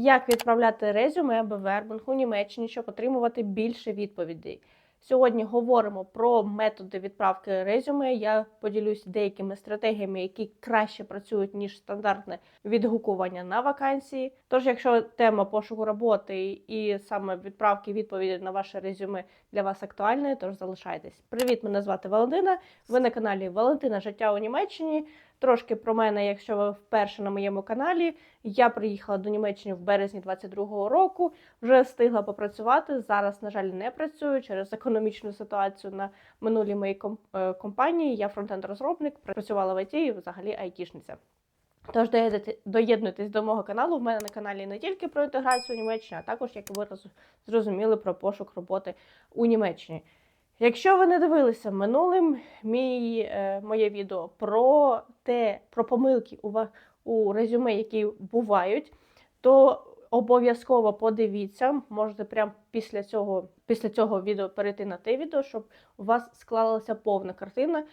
Як відправляти резюме або вербинг у Німеччині, щоб отримувати більше відповідей? Сьогодні говоримо про методи відправки резюме. Я поділюсь деякими стратегіями, які краще працюють ніж стандартне відгукування на вакансії. Тож, якщо тема пошуку роботи і саме відправки відповіді на ваше резюме для вас актуальна, тож залишайтесь. Привіт, мене звати Валентина. Ви на каналі Валентина Життя у Німеччині. Трошки про мене, якщо ви вперше на моєму каналі. Я приїхала до Німеччини в березні 22-го року. Вже встигла попрацювати. Зараз, на жаль, не працюю через економічну ситуацію на минулій моїй е, компанії. Я фронтенд-розробник, працювала в ІТ і взагалі айтішниця. Тож доєднуйте- доєднуйтесь до мого каналу. У мене на каналі не тільки про інтеграцію у Німеччині, а також, як ви зрозуміли, про пошук роботи у Німеччині. Якщо ви не дивилися минулим мій, е, моє відео про те, про помилки у, у резюме, які бувають, то обов'язково подивіться. Можете прямо після цього, після цього відео перейти на те відео, щоб у вас склалася повна картина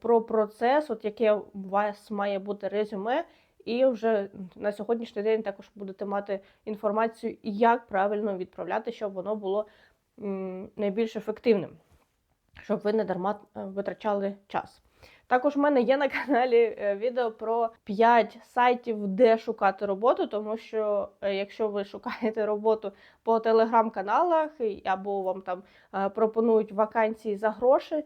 про процес, от яке у вас має бути резюме. І вже на сьогоднішній день також будете мати інформацію, як правильно відправляти, щоб воно було найбільш ефективним щоб ви не дарма е, витрачали час. Також в мене є на каналі е, відео про 5 сайтів, де шукати роботу, тому що е, якщо ви шукаєте роботу по телеграм-каналах або вам там пропонують вакансії за гроші,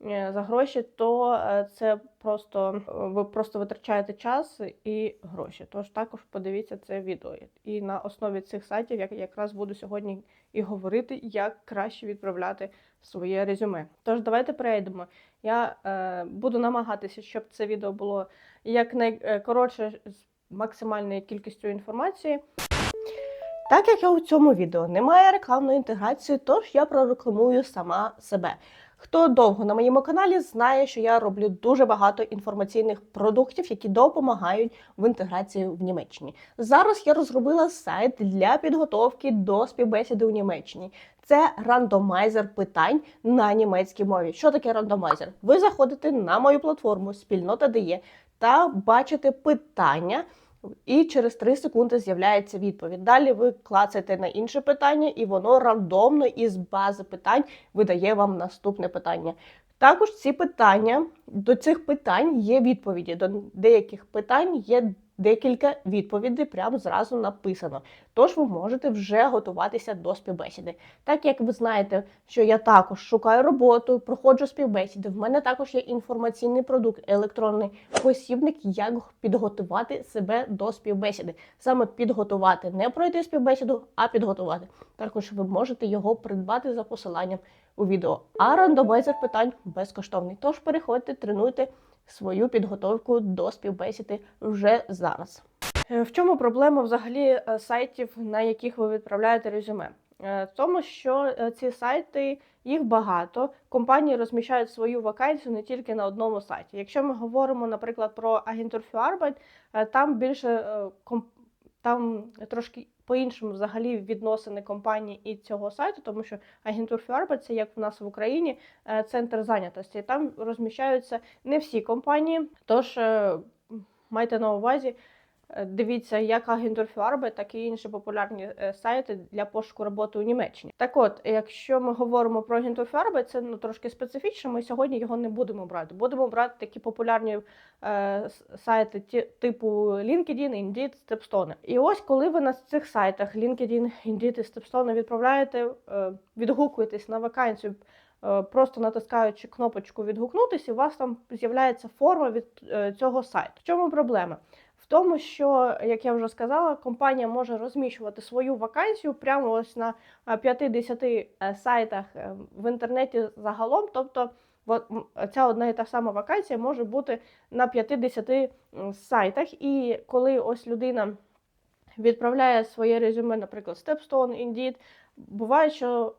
за гроші, то е, це просто е, ви просто витрачаєте час і гроші. Тож також подивіться це відео. І на основі цих сайтів я якраз буду сьогодні і говорити, як краще відправляти своє резюме. Тож давайте перейдемо. Я е, буду намагатися, щоб це відео було якнайкоротше з максимальною кількістю інформації. Так як я у цьому відео немає рекламної інтеграції, тож я прорекламую сама себе. Хто довго на моєму каналі знає, що я роблю дуже багато інформаційних продуктів, які допомагають в інтеграції в Німеччині. Зараз я розробила сайт для підготовки до співбесіди у Німеччині. Це рандомайзер питань на німецькій мові. Що таке рандомайзер? Ви заходите на мою платформу спільнота дає та бачите питання. І через 3 секунди з'являється відповідь. Далі ви клацаєте на інше питання, і воно рандомно із бази питань видає вам наступне питання. Також ці питання до цих питань є відповіді. До деяких питань є декілька відповідей, прямо зразу написано. Тож ви можете вже готуватися до співбесіди. Так як ви знаєте, що я також шукаю роботу, проходжу співбесіди. В мене також є інформаційний продукт, електронний посібник, як підготувати себе до співбесіди. Саме підготувати, не пройти співбесіду, а підготувати. Також ви можете його придбати за посиланням у відео. А рандомайзер питань безкоштовний. Тож переходьте, тренуйте свою підготовку до співбесіди вже зараз. Е, В чому проблема взагалі е, сайтів, на яких ви відправляєте резюме? Е, В тому, що ці сайти їх багато. Компанії розміщають свою вакансію не тільки на одному сайті. Якщо ми говоримо, наприклад, про е, там більше е, ком- там трошки по-іншому взагалі відносини компанії і цього сайту, тому що агентур Фіарба – це як в нас в Україні е, центр зайнятості. Там розміщаються не всі компанії. Тож е, майте на увазі. Е, Дивіться, як für так і інші популярні е, сайти для пошуку роботи у Німеччині. Так от, якщо ми говоримо про für це ну, трошки специфічно, ми сьогодні його не будемо брати. Будемо брати такі популярні е, сайти ті- типу LinkedIn, Indeed, Stepstone. І ось коли ви на цих сайтах LinkedIn, Indeed і Stepstone відправляєте, е, відгукуєтесь на вакансію, е, просто натискаючи кнопочку відгукнутися, у вас там з'являється форма від цього сайту. В чому проблема? Тому, що, як я вже сказала, компанія може розміщувати свою вакансію прямо ось на е, 50 е, сайтах е, в інтернеті загалом. Тобто, ця одна і та сама вакансія може бути на 50 сайтах. І коли ось людина відправляє своє резюме, наприклад, Stepstone, Indeed, буває, що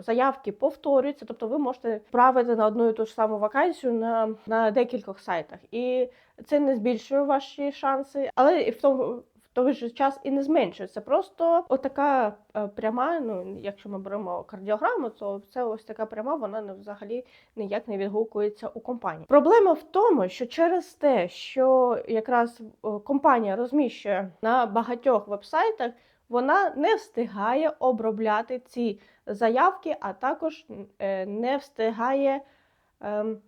заявки повторюються, тобто ви можете вправити на одну і ту ж саму вакансію на, на декількох сайтах. І це не збільшує ваші шанси, але і в тому. Той же час і не зменшується. Просто отака е, пряма. Ну якщо ми беремо кардіограму, то це ось така пряма, вона не взагалі ніяк не відгукується у компанії. Проблема в тому, що через те, що якраз е, компанія розміщує на багатьох вебсайтах, вона не встигає обробляти ці заявки, а також е, не встигає ем,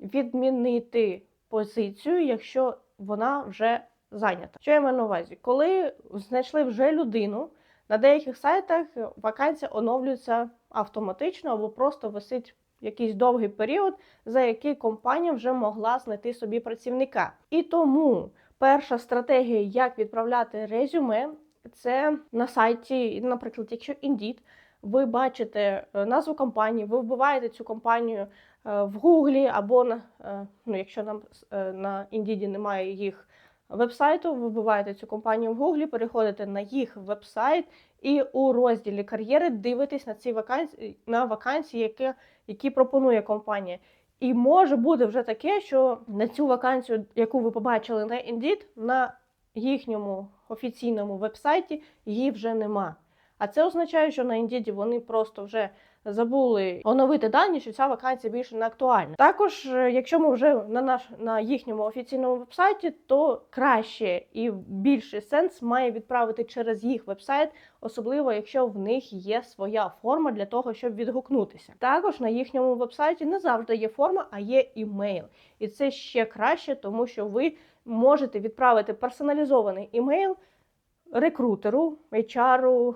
відмінити позицію, якщо вона вже зайнята. Що я маю на увазі? Коли знайшли вже людину, на деяких сайтах вакансія оновлюється автоматично або просто висить якийсь довгий період, за який компанія вже могла знайти собі працівника. І тому перша стратегія, як відправляти резюме, це на сайті, наприклад, якщо Indeed, ви бачите е, назву компанії, ви вбиваєте цю компанію е, в Гуглі або на е, ну, якщо нам на Indeed немає їх вебсайту, ви вбиваєте цю компанію в Гуглі, переходите на їх вебсайт і у розділі кар'єри дивитесь на ці вакансії на вакансії, які, які пропонує компанія. І може бути вже таке, що на цю вакансію, яку ви побачили на Indeed, на їхньому офіційному вебсайті її вже нема. А це означає, що на Indeed вони просто вже забули оновити дані, що ця вакансія більше не актуальна. Також, е, якщо ми вже на наш на їхньому офіційному вебсайті, то краще і більший сенс має відправити через їх вебсайт, особливо якщо в них є своя форма для того, щоб відгукнутися. Також на їхньому вебсайті не завжди є форма, а є імейл. І це ще краще, тому що ви можете відправити персоналізований імейл рекрутеру, HR,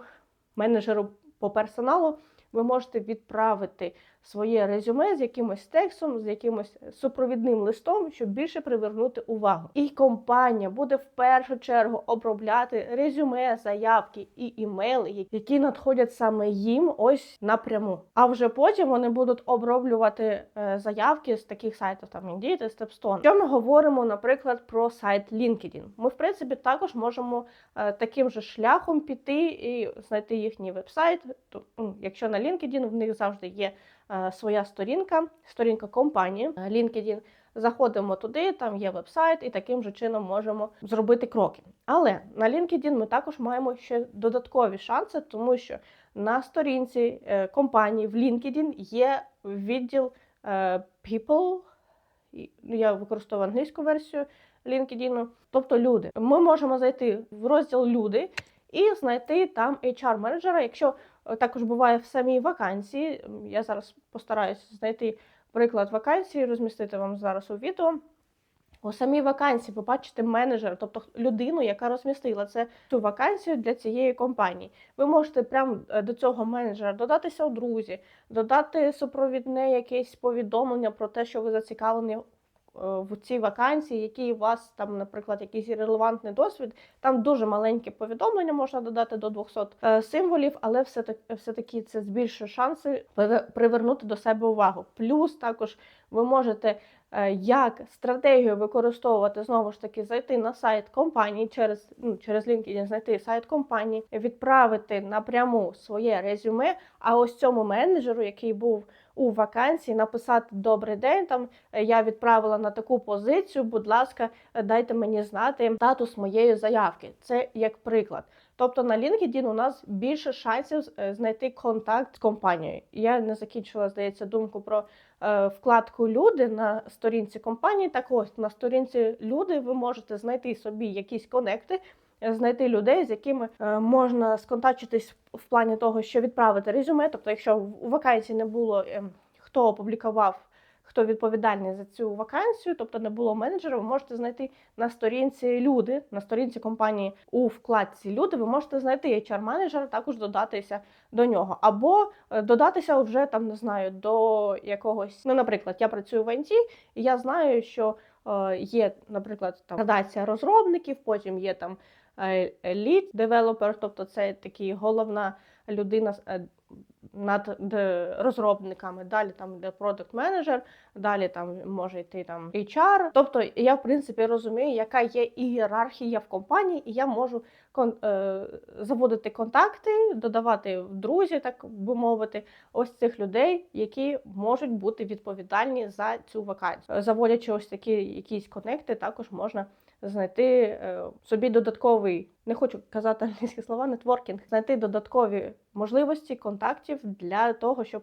менеджеру по персоналу. Ви можете відправити своє резюме з якимось текстом, з якимось супровідним листом, щоб більше привернути увагу. І компанія буде в першу чергу обробляти резюме, заявки і імейли, які надходять саме їм ось напряму. А вже потім вони будуть оброблювати е, заявки з таких сайтів, там Indeed Stepstone. Якщо ми говоримо, наприклад, про сайт LinkedIn, ми в принципі також можемо е, таким же шляхом піти і знайти їхній вебсайт. То, якщо на LinkedIn в них завжди є своя сторінка, сторінка компанії е, LinkedIn. Заходимо туди, там є вебсайт, і таким же чином можемо зробити кроки. Але на LinkedIn ми також маємо ще додаткові шанси, тому що на сторінці е, компанії в LinkedIn є відділ е, People. ну, Я використовую англійську версію LinkedIn, тобто люди. Ми можемо зайти в розділ Люди і знайти там HR-менеджера. Якщо е, також буває в самій вакансії, я зараз постараюся знайти приклад вакансії, розмістити вам зараз у відео. У самій вакансії ви бачите менеджера, тобто людину, яка розмістила це цю вакансію для цієї компанії. Ви можете прямо е, до цього менеджера додатися у друзі, додати супровідне якесь повідомлення про те, що ви зацікавлені е, в цій вакансії, який у вас там, наприклад, якийсь релевантний досвід. Там дуже маленьке повідомлення можна додати до 200 е, символів, але все таки все таки це збільшує шанси привернути до себе увагу. Плюс також ви можете е, як стратегію використовувати знову ж таки зайти на сайт компанії через ну, через LinkedIn, знайти сайт компанії, відправити напряму своє резюме. А ось цьому менеджеру, який був у вакансії, написати Добрий день. Там е, я відправила на таку позицію. Будь ласка, е, дайте мені знати статус моєї заявки. Це як приклад. Тобто на LinkedIn у нас більше шансів е, знайти контакт з компанією. Я не закінчила, здається, думку про вкладку Люди на сторінці компанії. Так ось на сторінці люди ви можете знайти собі якісь конекти, знайти людей, з якими е, можна сконтактуватись в плані того, що відправити резюме. Тобто, якщо у вакансії не було ем, хто опублікував. Хто відповідальний за цю вакансію, тобто не було менеджера, ви можете знайти на сторінці люди, на сторінці компанії у вкладці люди. Ви можете знайти HR-менеджера, також додатися до нього, або е, додатися вже там, не знаю, до якогось. Ну, наприклад, я працюю в ІТ, і я знаю, що е, є, наприклад, там градація розробників, потім є там лід девелопер, тобто це такий головна людина е, над розробниками. Далі там йде продакт менеджер, далі там може йти там HR. Тобто я в принципі розумію, яка є ієрархія в компанії, і я можу кон, е, заводити контакти, додавати в друзі, так би мовити, ось цих людей, які можуть бути відповідальні за цю вакансію. Заводячи ось такі якісь конекти, також можна знайти е, собі додатковий, не хочу казати англійські слова, нетворкінг, знайти додаткові можливості контактів для того, щоб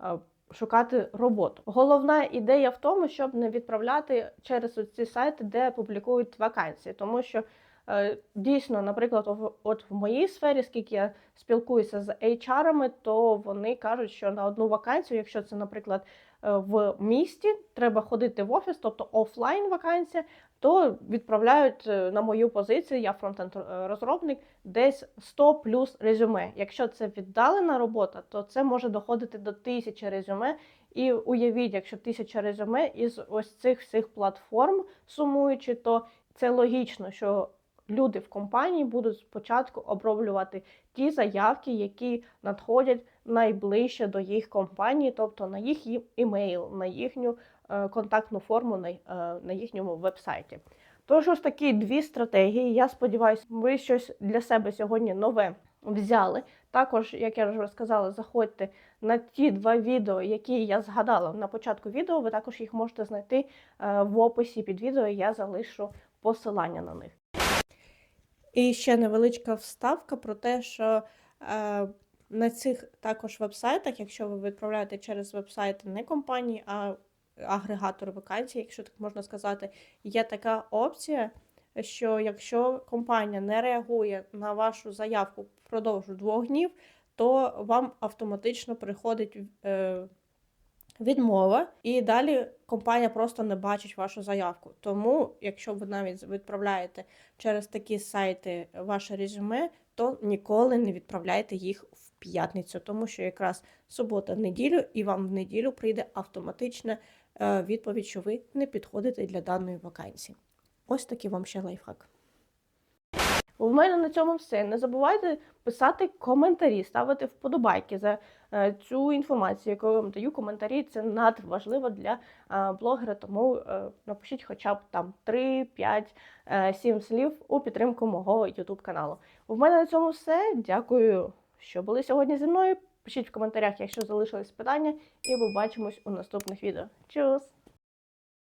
е, шукати роботу. Головна ідея в тому, щоб не відправляти через ці сайти, де публікують вакансії, тому що е, дійсно, наприклад, от в моїй сфері, скільки я спілкуюся з HR-ами, то вони кажуть, що на одну вакансію, якщо це, наприклад, в місті, треба ходити в офіс, тобто офлайн вакансія, то відправляють е, на мою позицію, я фронтенд е, розробник, десь 100 плюс резюме. Якщо це віддалена робота, то це може доходити до тисячі резюме. І уявіть, якщо тисяча резюме із ось цих всіх платформ сумуючи, то це логічно, що люди в компанії будуть спочатку оброблювати ті заявки, які надходять найближче до їх компанії, тобто на їх імейл, на їхню контактну форму на, е, на їхньому вебсайті. Тож ось такі дві стратегії. Я сподіваюся, ви щось для себе сьогодні нове взяли. Також, як я вже сказала, заходьте на ті два відео, які я згадала на початку відео. Ви також їх можете знайти е, в описі під відео. Я залишу посилання на них. І ще невеличка вставка про те, що е, на цих також вебсайтах, якщо ви відправляєте через вебсайти не компанії, а агрегатор вакансій, якщо так можна сказати, є така опція, що якщо компанія не реагує на вашу заявку впродовж двох днів, то вам автоматично приходить е, відмова, і далі компанія просто не бачить вашу заявку. Тому, якщо ви навіть відправляєте через такі сайти ваше резюме, то ніколи не відправляйте їх в п'ятницю, тому що якраз субота, неділю, і вам в неділю прийде автоматична е, відповідь, що ви не підходите для даної вакансії. Ось такий вам ще лайфхак. У мене на цьому все. Не забувайте писати коментарі, ставити вподобайки за е, цю інформацію, яку я вам даю. Коментарі це надважливо для е, блогера, тому е, напишіть хоча б там 3, 5, е, 7 слів у підтримку мого YouTube каналу. У мене на цьому все. Дякую, що були сьогодні зі мною. Пишіть в коментарях, якщо залишились питання, і побачимось у наступних відео. Чус!